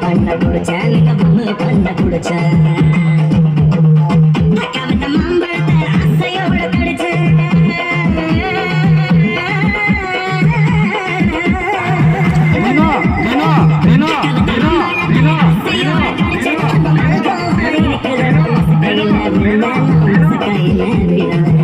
பண்ண குடிச்ச நீங்க பொண்ணு பண்ண குடிச்ச. la vida.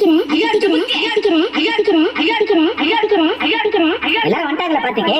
அடிக்கிறோம் ஐயா அடிக்கிறோம் ஐயா அடிக்கிறோம் ஐயா அடிக்கிறோம் ஐயா அடிக்கிறோம் ஐயா அடிக்கிறோம் ஐயா வந்துட்டாங்களா பாத்துக்கே?